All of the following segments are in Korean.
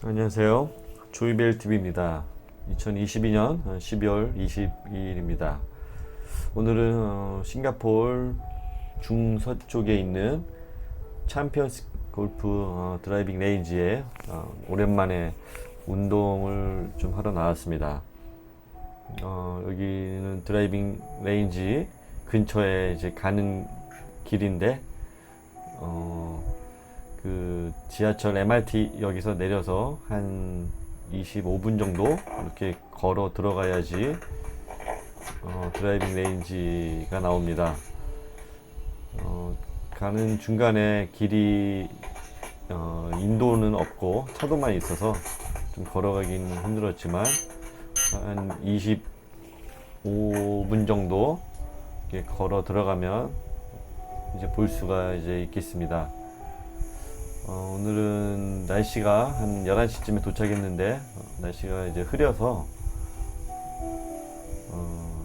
안녕하세요. 조이벨 TV입니다. 2022년 12월 22일입니다. 오늘은 어, 싱가포르 중서쪽에 있는 챔피언스 골프 어, 드라이빙 레인지에 어, 오랜만에 운동을 좀 하러 나왔습니다. 어, 여기는 드라이빙 레인지 근처에 이제 가는 길인데 어, 그 지하철 MRT 여기서 내려서 한 25분 정도 이렇게 걸어 들어가야지 어, 드라이빙 레인지가 나옵니다. 어, 가는 중간에 길이 어, 인도는 없고 차도만 있어서 좀 걸어가긴 힘들었지만 한 25분 정도 걸어 들어가면 이제 볼 수가 이제 있겠습니다. 어, 오늘은 날씨가 한 11시쯤에 도착했는데 어, 날씨가 이제 흐려서 어,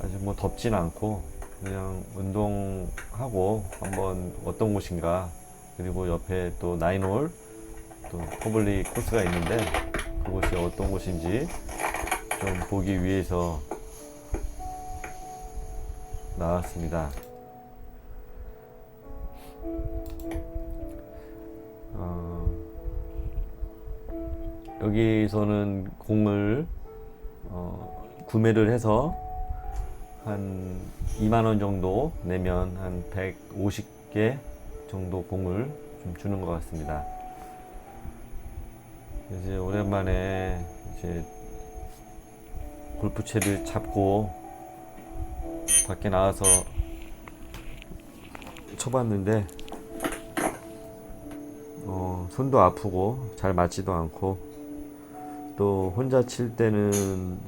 아직 뭐 덥진 않고 그냥 운동하고 한번 어떤 곳인가 그리고 옆에 또 나인홀 또 퍼블릭 코스가 있는데 그곳이 어떤 곳인지 좀 보기 위해서 나왔습니다. 여기서는 공을 어, 구매를 해서 한 2만 원 정도 내면 한 150개 정도 공을 좀 주는 것 같습니다. 이제 오랜만에 이제 골프채를 잡고 밖에 나와서 쳐봤는데 어, 손도 아프고 잘 맞지도 않고 또 혼자 칠 때는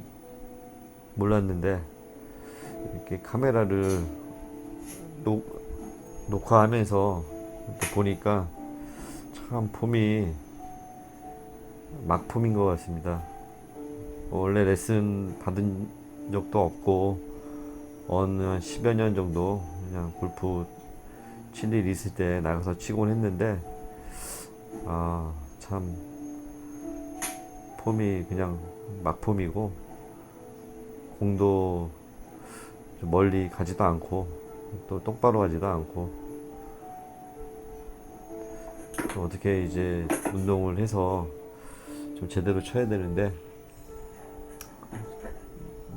몰랐는데 이렇게 카메라를 녹, 녹화하면서 또 보니까 참 폼이 막폼인 것 같습니다. 원래 레슨 받은 적도 없고 어느 한 10여 년 정도 그냥 골프 칠 일 있을 때 나가서 치곤 했는데 아, 참 폼이 그냥 막폼이고 공도 좀 멀리 가지도 않고 또 똑바로 가지도 않고 또 어떻게 이제 운동을 해서 좀 제대로 쳐야 되는데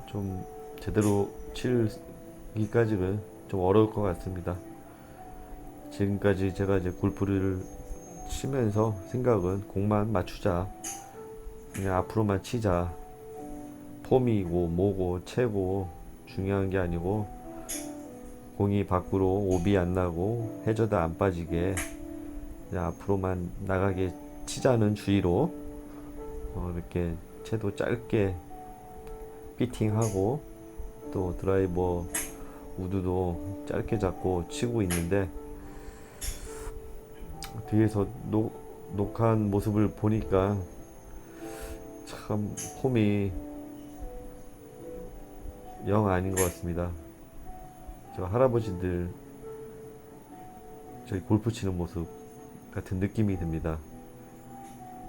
좀 제대로 치기까지는 좀 어려울 것 같습니다. 지금까지 제가 이제 골프를 치면서 생각은 공만 맞추자. 그냥 앞으로만 치자. 폼이고 뭐고 채고 중요한 게 아니고 공이 밖으로 오비 안 나고 해저드 안 빠지게 그냥 앞으로만 나가게 치자는 주의로 어, 이렇게 채도 짧게 피팅하고 또 드라이버 우드도 짧게 잡고 치고 있는데 뒤에서 녹, 녹한 모습을 보니까 참 폼이 영 아닌 것 같습니다. 저 할아버지들 저희 골프 치는 모습 같은 느낌이 듭니다.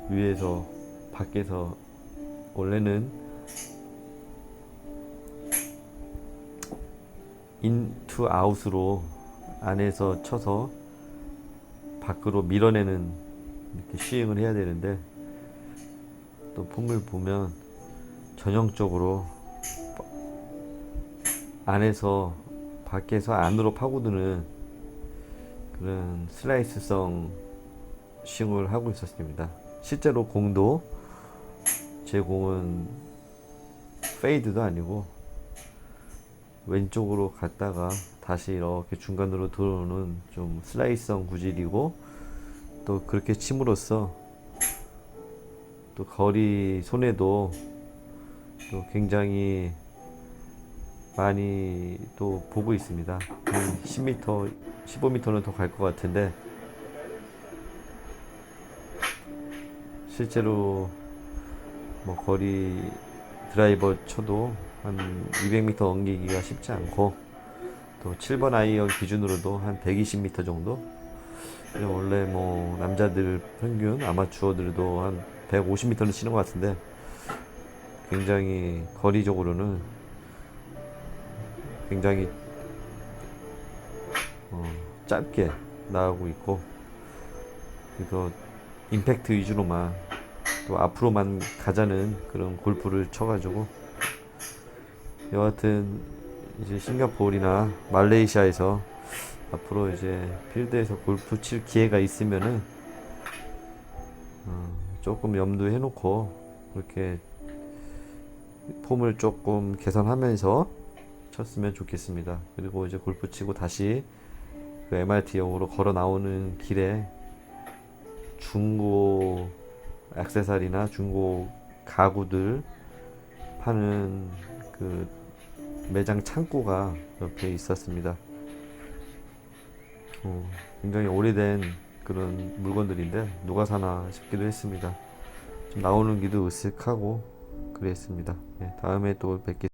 위에서 밖에서 원래는 인투 아웃으로 안에서 쳐서 밖으로 밀어내는 이렇게 시행을 해야 되는데 또 폼을 보면 전형적으로 안에서 밖에서 안으로 파고드는 그런 슬라이스성 스윙을 하고 있었습니다. 실제로 공도 제 공은 페이드도 아니고 왼쪽으로 갔다가 다시 이렇게 중간으로 들어오는 좀 슬라이스성 구질이고 또 그렇게 침으로써 또 거리 손에도 또 굉장히 많이 또 보고 있습니다. 한 10m, 15m는 더 갈 것 같은데 실제로 뭐 거리 드라이버 쳐도 한 200m 넘기기가 쉽지 않고 또 7번 아이언 기준으로도 한 120m 정도 원래 뭐 남자들 평균 아마추어들도 한 150m는 치는 것 같은데 굉장히 거리적으로는 굉장히 어, 짧게 나가고 있고 그래서 임팩트 위주로만 또 앞으로만 가자는 그런 골프를 쳐가지고 여하튼 이제 싱가포르나 말레이시아에서 앞으로 이제 필드에서 골프 칠 기회가 있으면은 어, 조금 염두해 놓고 그렇게 폼을 조금 개선하면서 쳤으면 좋겠습니다. 그리고 이제 골프 치고 다시 그 MRT역으로 걸어 나오는 길에 중고 액세서리나 중고 가구들 파는 그 매장 창고가 옆에 있었습니다. 어, 굉장히 오래된 그런 물건들인데 누가 사나 싶기도 했습니다. 좀 나오는 길도 으쓱하고 그랬습니다. 예, 다음에 또 뵙겠습니다.